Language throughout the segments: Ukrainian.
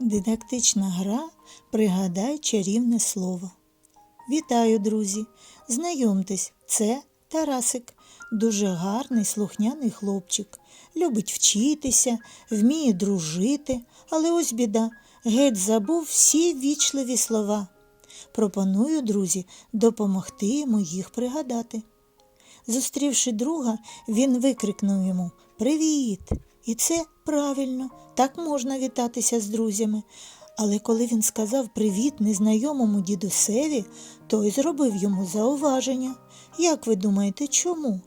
Дидактична гра Пригадай чарівне слово. Вітаю, друзі! Знайомтесь, це Тарасик, дуже гарний слухняний хлопчик. Любить вчитися, вміє дружити, але ось біда, геть забув всі вічливі слова. Пропоную, друзі, допомогти йому їх пригадати. Зустрівши друга, він викрикнув йому Привіт! І це правильно, так можна вітатися з друзями. Але коли він сказав привіт незнайомому дідусеві, той зробив йому зауваження. Як ви думаєте, чому?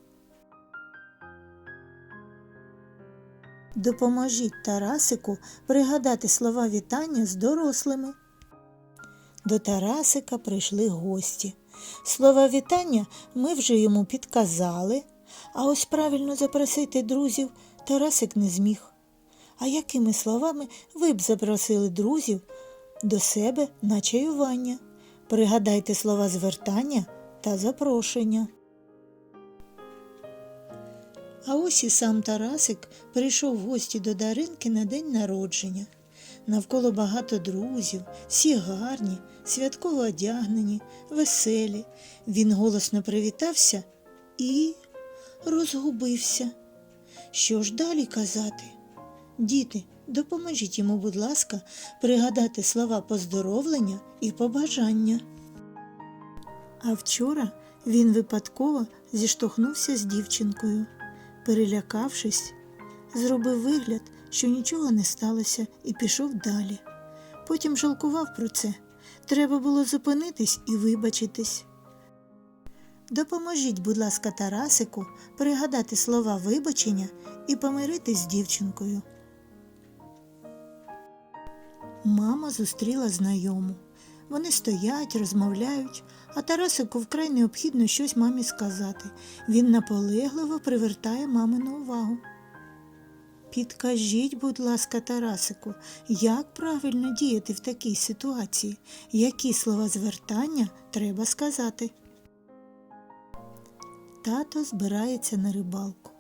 Допоможіть Тарасику пригадати слова вітання з дорослими. До Тарасика прийшли гості. Слова вітання ми вже йому підказали, а ось правильно запросити друзів Тарасик не зміг. А якими словами ви б запросили друзів до себе на чаювання? Пригадайте слова звертання та запрошення. А ось і сам Тарасик прийшов в гості до Даринки на день народження. Навколо багато друзів, всі гарні, святково одягнені, веселі. Він голосно привітався і розгубився. Що ж далі казати? Діти, допоможіть йому, будь ласка, пригадати слова поздоровлення і побажання. А вчора він випадково зіштовхнувся з дівчинкою. Перелякавшись, зробив вигляд, що нічого не сталося, і пішов далі. Потім жалкував про це. Треба було зупинитись і вибачитись. Допоможіть, будь ласка, Тарасику пригадати слова вибачення і помиритись з дівчинкою. Мама зустріла знайому. Вони стоять, розмовляють, а Тарасику вкрай необхідно щось мамі сказати. Він наполегливо привертає мамину увагу. Підкажіть, будь ласка, Тарасику, як правильно діяти в такій ситуації, які слова звертання треба сказати. Тато збирається на рибалку.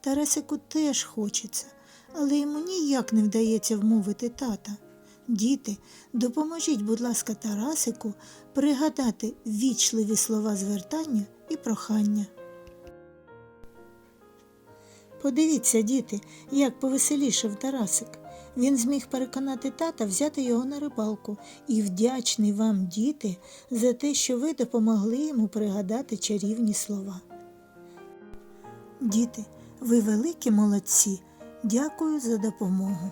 Тарасику теж хочеться, але йому ніяк не вдається вмовити тата. Діти, допоможіть, будь ласка, Тарасику пригадати вічливі слова звертання і прохання. Подивіться, діти, як повеселішав Тарасик. Він зміг переконати тата взяти його на рибалку і вдячний вам, діти, за те, що ви допомогли йому пригадати чарівні слова. Діти, ви великі молодці. Дякую за допомогу.